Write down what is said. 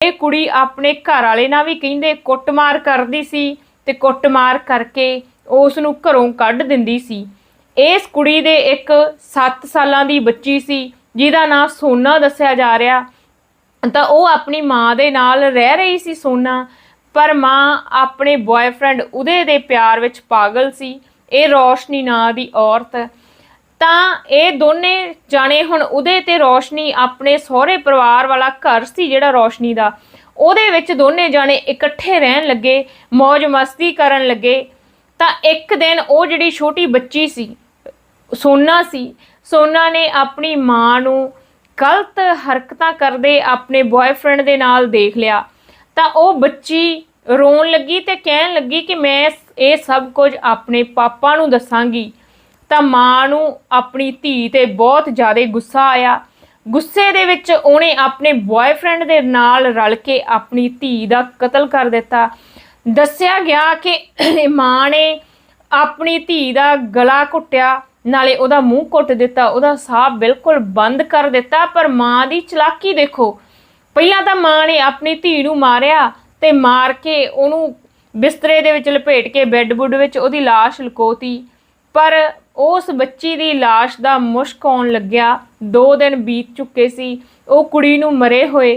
ਇਹ ਕੁੜੀ ਆਪਣੇ ਘਰ ਵਾਲੇ ਨਾਲ ਵੀ ਕਹਿੰਦੇ ਕੁੱਟਮਾਰ ਕਰਦੀ ਸੀ ਤੇ ਕੁੱਟਮਾਰ ਕਰਕੇ ਉਸ ਨੂੰ ਘਰੋਂ ਕੱਢ ਦਿੰਦੀ ਸੀ। ਇਸ ਕੁੜੀ ਦੇ ਇੱਕ 7 ਸਾਲਾਂ ਦੀ ਬੱਚੀ ਸੀ, ਜਿਹਦਾ ਨਾਂ ਸੋਨਾ ਦੱਸਿਆ ਜਾ ਰਿਹਾ। ਤਾਂ ਉਹ ਆਪਣੀ ਮਾਂ ਦੇ ਨਾਲ ਰਹਿ ਰਹੀ ਸੀ ਸੋਨਾ, ਪਰ ਮਾਂ ਆਪਣੇ ਬॉयਫ੍ਰੈਂਡ ਉਹਦੇ ਦੇ ਪਿਆਰ ਵਿੱਚ ਪਾਗਲ ਸੀ। ਇਹ ਰੋਸ਼ਨੀ ਨਾਂ ਦੀ ਔਰਤ ਤਾਂ ਇਹ ਦੋਨੇ ਜਾਣੇ ਹੁਣ ਉਹਦੇ ਤੇ ਰੋਸ਼ਨੀ ਆਪਣੇ ਸਹੁਰੇ ਪਰਿਵਾਰ ਵਾਲਾ ਘਰ ਸੀ ਜਿਹੜਾ ਰੋਸ਼ਨੀ ਦਾ। ਉਹਦੇ ਵਿੱਚ ਦੋਨੇ ਜਾਣੇ ਇਕੱਠੇ ਰਹਿਣ ਲੱਗੇ ਮौज ਮਸਤੀ ਕਰਨ ਲੱਗੇ। ਤਾਂ ਇੱਕ ਦਿਨ ਉਹ ਜਿਹੜੀ ਛੋਟੀ ਬੱਚੀ ਸੀ, ਸੋਨਾ ਸੀ, ਸੋਨਾ ਨੇ ਆਪਣੀ ਮਾਂ ਨੂੰ ਗਲਤ ਹਰਕਤਾਂ ਕਰਦੇ ਆਪਣੇ ਬॉयਫ੍ਰੈਂਡ ਦੇ ਨਾਲ ਦੇਖ ਲਿਆ। ਤਾਂ ਉਹ ਬੱਚੀ ਰੋਣ ਲੱਗੀ ਤੇ ਕਹਿਣ ਲੱਗੀ ਕਿ ਮੈਂ ਇਹ ਸਭ ਕੁਝ ਆਪਣੇ ਪਾਪਾ ਨੂੰ ਦੱਸਾਂਗੀ। ਤਾਂ ਮਾਂ ਨੂੰ ਆਪਣੀ ਧੀ ਤੇ ਬਹੁਤ ਜ਼ਿਆਦਾ ਗੁੱਸਾ ਆਇਆ। ਗੁੱਸੇ ਦੇ ਵਿੱਚ ਉਹਨੇ ਆਪਣੇ ਬॉयਫ੍ਰੈਂਡ ਦੇ ਨਾਲ ਰਲ ਕੇ ਆਪਣੀ ਧੀ ਦਾ ਕਤਲ ਕਰ ਦਿੱਤਾ। ਦੱਸਿਆ ਗਿਆ ਕਿ ਮਾਂ ਨੇ ਆਪਣੀ ਧੀ ਦਾ ਗਲਾ ਘੁੱਟਿਆ, ਨਾਲੇ ਉਹਦਾ ਮੂੰਹ ਘੁੱਟ ਦਿੱਤਾ, ਉਹਦਾ ਸਾਹ ਬਿਲਕੁਲ ਬੰਦ ਕਰ ਦਿੱਤਾ, ਪਰ ਮਾਂ ਦੀ ਚਲਾਕੀ ਦੇਖੋ। ਪਹਿਲਾਂ ਤਾਂ ਮਾਂ ਨੇ ਆਪਣੀ ਧੀ ਨੂੰ ਮਾਰਿਆ ਤੇ ਮਾਰ ਕੇ ਉਹਨੂੰ ਬਿਸਤਰੇ ਦੇ ਵਿੱਚ ਲਪੇਟ ਕੇ ਬੈੱਡ ਬੁੱਡ ਵਿੱਚ ਉਹਦੀ ਲਾਸ਼ ਲੁਕੋਤੀ। ਪਰ ਉਸ ਬੱਚੀ ਦੀ ਲਾਸ਼ ਦਾ ਮੁਸ਼ਕ ਆਉਣ ਲੱਗਿਆ। 2 ਦਿਨ ਬੀਤ ਚੁੱਕੇ ਸੀ। ਉਹ ਕੁੜੀ ਨੂੰ ਮਰੇ ਹੋਏ